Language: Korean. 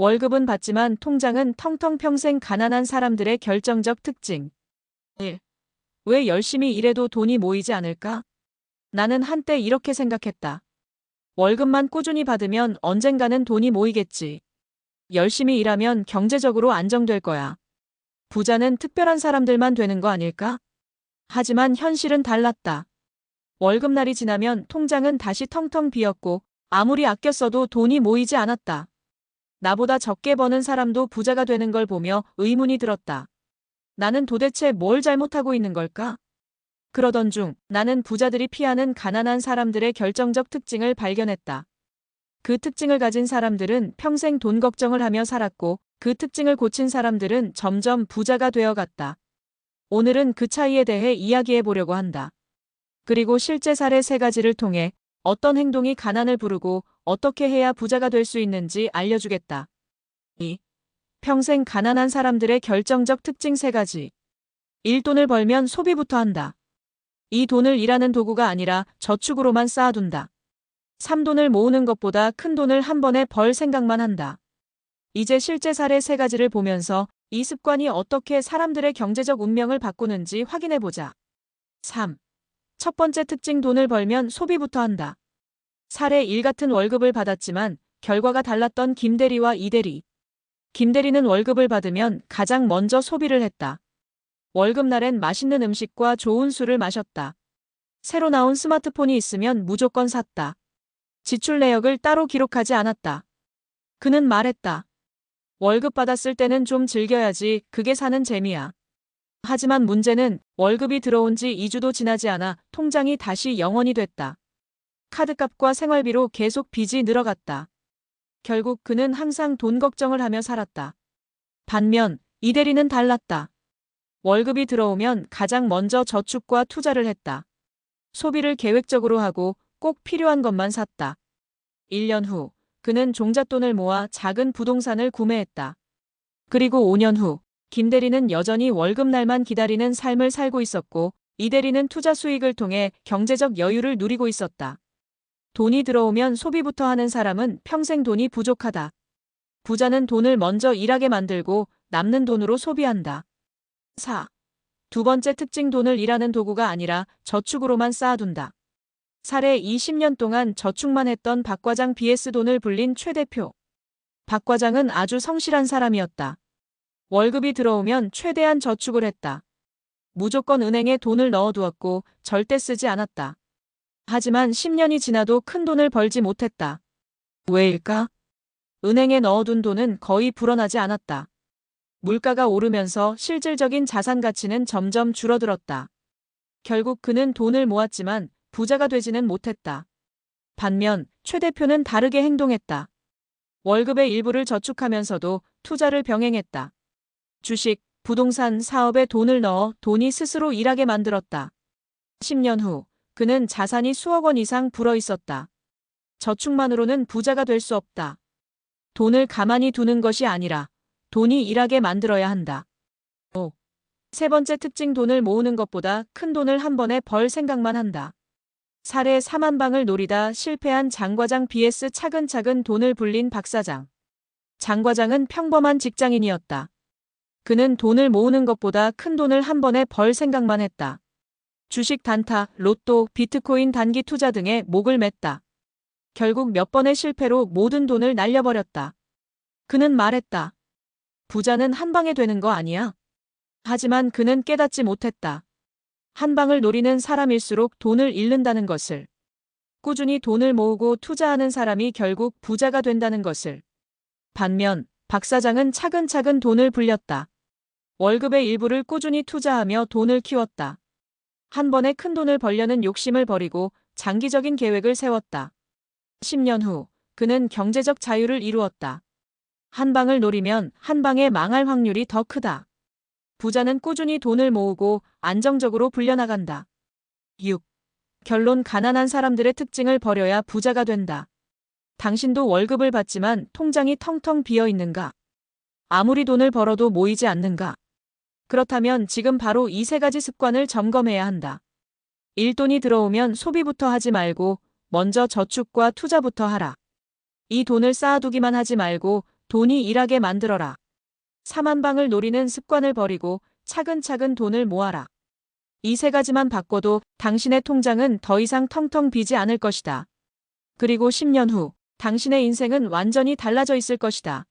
월급은 받지만 통장은 텅텅 평생 가난한 사람들의 결정적 특징. 1. 왜 열심히 일해도 돈이 모이지 않을까? 나는 한때 이렇게 생각했다. 월급만 꾸준히 받으면 언젠가는 돈이 모이겠지. 열심히 일하면 경제적으로 안정될 거야. 부자는 특별한 사람들만 되는 거 아닐까? 하지만 현실은 달랐다. 월급날이 지나면 통장은 다시 텅텅 비었고 아무리 아껴 써도 돈이 모이지 않았다. 나보다 적게 버는 사람도 부자가 되는 걸 보며 의문이 들었다. 나는 도대체 뭘 잘못하고 있는 걸까? 그러던 중 나는 부자들이 피하는 가난한 사람들의 결정적 특징을 발견했다. 그 특징을 가진 사람들은 평생 돈 걱정을 하며 살았고 그 특징을 고친 사람들은 점점 부자가 되어 갔다. 오늘은 그 차이에 대해 이야기해 보려고 한다. 그리고 실제 사례 세 가지를 통해 어떤 행동이 가난을 부르고 어떻게 해야 부자가 될 수 있는지 알려주겠다. 2. 평생 가난한 사람들의 결정적 특징 세 가지. 1. 돈을 벌면 소비부터 한다. 이 돈을 일하는 도구가 아니라 저축으로만 쌓아둔다. 3. 돈을 모으는 것보다 큰 돈을 한 번에 벌 생각만 한다. 이제 실제 사례 세 가지를 보면서 이 습관이 어떻게 사람들의 경제적 운명을 바꾸는지 확인해 보자. 3. 첫 번째 특징 돈을 벌면 소비부터 한다. 사례 1 같은 월급을 받았지만 결과가 달랐던 김대리와 이대리. 김대리는 월급을 받으면 가장 먼저 소비를 했다. 월급날엔 맛있는 음식과 좋은 술을 마셨다. 새로 나온 스마트폰이 있으면 무조건 샀다. 지출 내역을 따로 기록하지 않았다. 그는 말했다. 월급 받았을 때는 좀 즐겨야지 그게 사는 재미야. 하지만 문제는 월급이 들어온 지 2주도 지나지 않아 통장이 다시 영원이 됐다. 카드값과 생활비로 계속 빚이 늘어갔다. 결국 그는 항상 돈 걱정을 하며 살았다. 반면 이 대리는 달랐다. 월급이 들어오면 가장 먼저 저축과 투자를 했다. 소비를 계획적으로 하고 꼭 필요한 것만 샀다. 1년 후 그는 종잣돈을 모아 작은 부동산을 구매했다. 그리고 5년 후 김 대리는 여전히 월급날만 기다리는 삶을 살고 있었고 이 대리는 투자 수익을 통해 경제적 여유를 누리고 있었다. 돈이 들어오면 소비부터 하는 사람은 평생 돈이 부족하다. 부자는 돈을 먼저 일하게 만들고 남는 돈으로 소비한다. 4. 두 번째 특징 돈을 일하는 도구가 아니라 저축으로만 쌓아둔다. 사례 20년 동안 저축만 했던 박 과장 BS 돈을 불린 최 대표. 박 과장은 아주 성실한 사람이었다. 월급이 들어오면 최대한 저축을 했다. 무조건 은행에 돈을 넣어두었고 절대 쓰지 않았다. 하지만 10년이 지나도 큰 돈을 벌지 못했다. 왜일까? 은행에 넣어둔 돈은 거의 불어나지 않았다. 물가가 오르면서 실질적인 자산 가치는 점점 줄어들었다. 결국 그는 돈을 모았지만 부자가 되지는 못했다. 반면 최 대표는 다르게 행동했다. 월급의 일부를 저축하면서도 투자를 병행했다. 주식, 부동산 사업에 돈을 넣어 돈이 스스로 일하게 만들었다. 10년 후 그는 자산이 수억 원 이상 불어 있었다. 저축만으로는 부자가 될 수 없다. 돈을 가만히 두는 것이 아니라 돈이 일하게 만들어야 한다. 5. 세 번째 특징 돈을 모으는 것보다 큰 돈을 한 번에 벌 생각만 한다. 사례 4만 방을 노리다 실패한 장과장 BS 차근차근 돈을 불린 박사장. 장과장은 평범한 직장인이었다. 그는 돈을 모으는 것보다 큰 돈을 한 번에 벌 생각만 했다. 주식 단타, 로또, 비트코인 단기 투자 등에 목을 맸다. 결국 몇 번의 실패로 모든 돈을 날려버렸다. 그는 말했다. 부자는 한 방에 되는 거 아니야? 하지만 그는 깨닫지 못했다. 한 방을 노리는 사람일수록 돈을 잃는다는 것을. 꾸준히 돈을 모으고 투자하는 사람이 결국 부자가 된다는 것을. 반면 박 사장은 차근차근 돈을 불렸다. 월급의 일부를 꾸준히 투자하며 돈을 키웠다. 한 번에 큰 돈을 벌려는 욕심을 버리고 장기적인 계획을 세웠다. 10년 후 그는 경제적 자유를 이루었다. 한 방을 노리면 한 방에 망할 확률이 더 크다. 부자는 꾸준히 돈을 모으고 안정적으로 불려나간다. 6. 결론 가난한 사람들의 특징을 버려야 부자가 된다. 당신도 월급을 받지만 통장이 텅텅 비어 있는가? 아무리 돈을 벌어도 모이지 않는가? 그렇다면 지금 바로 이 세 가지 습관을 점검해야 한다. 일돈이 들어오면 소비부터 하지 말고 먼저 저축과 투자부터 하라. 이 돈을 쌓아두기만 하지 말고 돈이 일하게 만들어라. 4만 방을 노리는 습관을 버리고 차근차근 돈을 모아라. 이 세 가지만 바꿔도 당신의 통장은 더 이상 텅텅 비지 않을 것이다. 그리고 10년 후 당신의 인생은 완전히 달라져 있을 것이다.